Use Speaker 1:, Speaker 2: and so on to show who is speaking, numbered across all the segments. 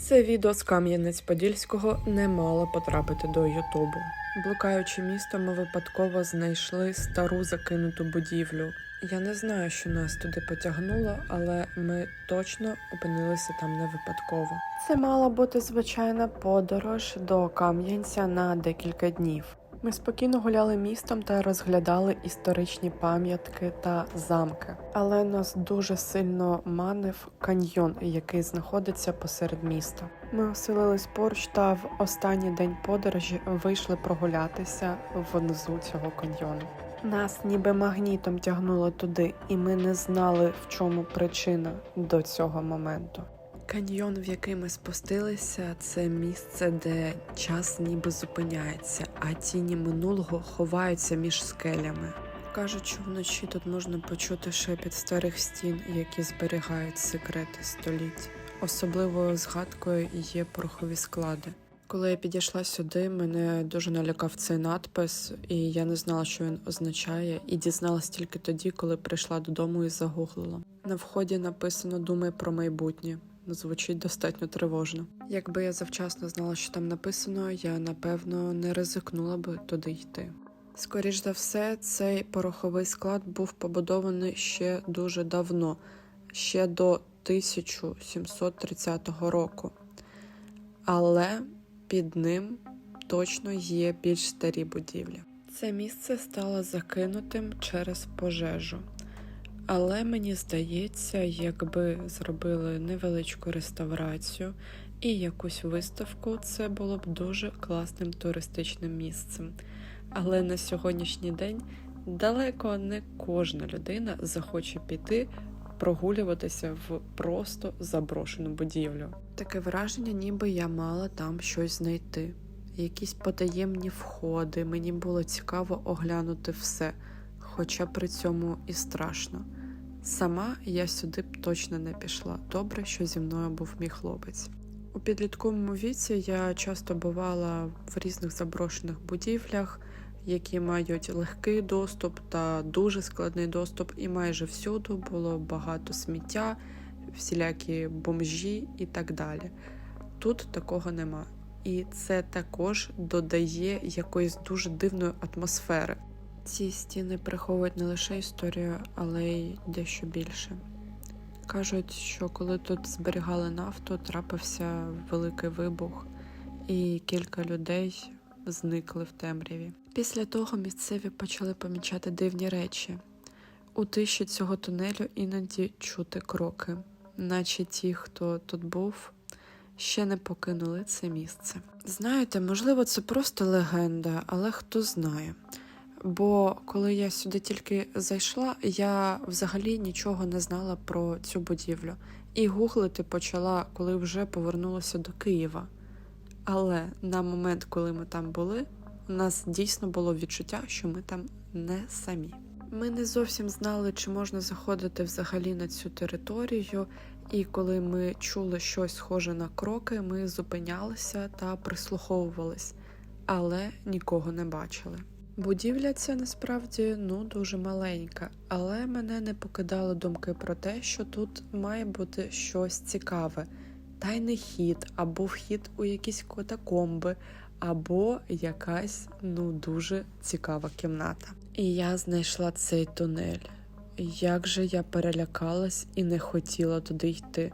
Speaker 1: Це відео з Кам'янець-Подільського не мало потрапити до Ютубу. Блукаючи місто, ми випадково знайшли стару закинуту будівлю. Я не знаю, що нас туди потягнуло, але ми точно опинилися там не випадково. Це мала бути звичайна подорож до Кам'янця на декілька днів. Ми спокійно гуляли містом та розглядали історичні пам'ятки та замки. Але нас дуже сильно манив каньйон, який знаходиться посеред міста. Ми оселились поруч та в останній день подорожі вийшли прогулятися внизу цього каньйону. Нас ніби магнітом тягнуло туди, і ми не знали, в чому причина до цього моменту. Каньйон, в який ми спустилися, це місце, де час ніби зупиняється, а тіні минулого ховаються між скелями. Кажуть, що вночі тут можна почути шепіт старих стін, які зберігають секрети століть. Особливою згадкою є порохові склади. Коли я підійшла сюди, мене дуже налякав цей надпис, і я не знала, що він означає, і дізналась тільки тоді, коли прийшла додому і загуглила. На вході написано Думай про майбутнє. Звучить достатньо тривожно. Якби я завчасно знала, що там написано, я напевно не ризикнула би туди йти. Скоріш за все, цей пороховий склад був побудований ще дуже давно, ще до 1730 року. Але під ним точно є більш старі будівлі. Це місце стало закинутим через пожежу. Але мені здається, якби зробили невеличку реставрацію і якусь виставку, це було б дуже класним туристичним місцем. Але на сьогоднішній день далеко не кожна людина захоче піти прогулюватися в просто заброшену будівлю. Таке враження, ніби я мала там щось знайти. Якісь потаємні входи, мені було цікаво оглянути все, хоча при цьому і страшно. Сама я сюди б точно не пішла. Добре, що зі мною був мій хлопець. У підлітковому віці я часто бувала в різних заброшених будівлях, які мають легкий доступ та дуже складний доступ, і майже всюди було багато сміття, всілякі бомжі і так далі. Тут такого нема. І це також додає якоїсь дуже дивної атмосфери. Ці стіни приховують не лише історію, але й дещо більше. Кажуть, що коли тут зберігали нафту, трапився великий вибух, і кілька людей зникли в темряві. Після того місцеві почали помічати дивні речі. У тиші цього тунелю іноді чути кроки, наче ті, хто тут був, ще не покинули це місце. Знаєте, можливо, це просто легенда, але хто знає. Бо коли я сюди тільки зайшла, я взагалі нічого не знала про цю будівлю і гуглити почала, коли вже повернулася до Києва. Але на момент, коли ми там були, у нас дійсно було відчуття, що ми там не самі. Ми не зовсім знали, чи можна заходити взагалі на цю територію, і коли ми чули щось схоже на кроки, ми зупинялися та прислуховувались, але нікого не бачили. Будівля ця насправді ну дуже маленька, але мене не покидали думки про те, що тут має бути щось цікаве, тайний хід або вхід у якісь катакомби, або якась ну дуже цікава кімната. І я знайшла цей тунель. Як же я перелякалась і не хотіла туди йти,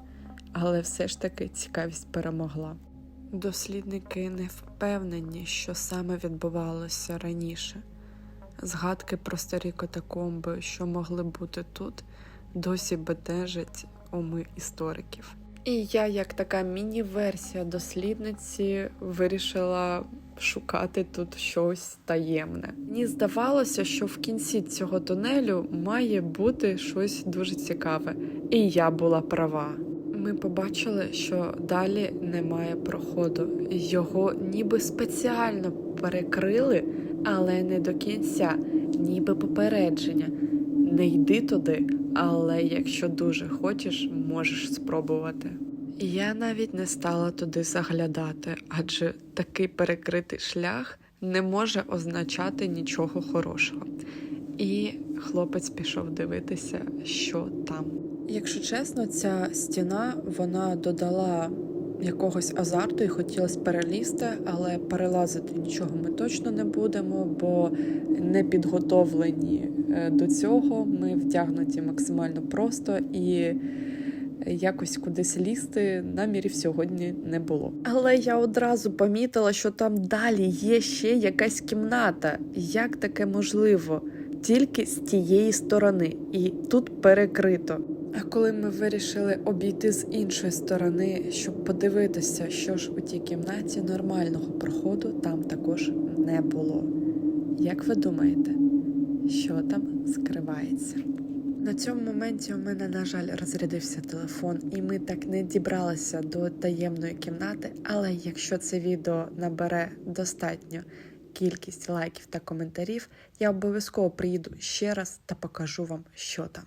Speaker 1: але все ж таки цікавість перемогла. Дослідники не впевнені, що саме відбувалося раніше. Згадки про старі катакомби, що могли бути тут, досі бентежать уми істориків. І я, як така міні-версія дослідниці, вирішила шукати тут щось таємне. Мені здавалося, що в кінці цього тунелю має бути щось дуже цікаве, і я була права. Ми побачили, що далі немає проходу. Його ніби спеціально перекрили, але не до кінця, ніби попередження. Не йди туди, але якщо дуже хочеш, можеш спробувати. Я навіть не стала туди заглядати, адже такий перекритий шлях не може означати нічого хорошого. І хлопець пішов дивитися, що там. Якщо чесно, ця стіна вона додала якогось азарту і хотілося перелізти, але перелазити нічого ми точно не будемо, бо не підготовлені е, до цього. Ми вдягнуті максимально просто і якось кудись лізти намірів сьогодні не було. Але я одразу помітила, що там далі є ще якась кімната. Як таке можливо? Тільки з тієї сторони, і тут перекрито. А коли ми вирішили обійти з іншої сторони, щоб подивитися, що ж у тій кімнаті нормального проходу там також не було. Як ви думаєте, що там скривається? На цьому моменті у мене, на жаль, розрядився телефон, і ми так не дібралися до таємної кімнати. Але якщо це відео набере достатньо кількість лайків та коментарів, я обов'язково приїду ще раз та покажу вам, що там.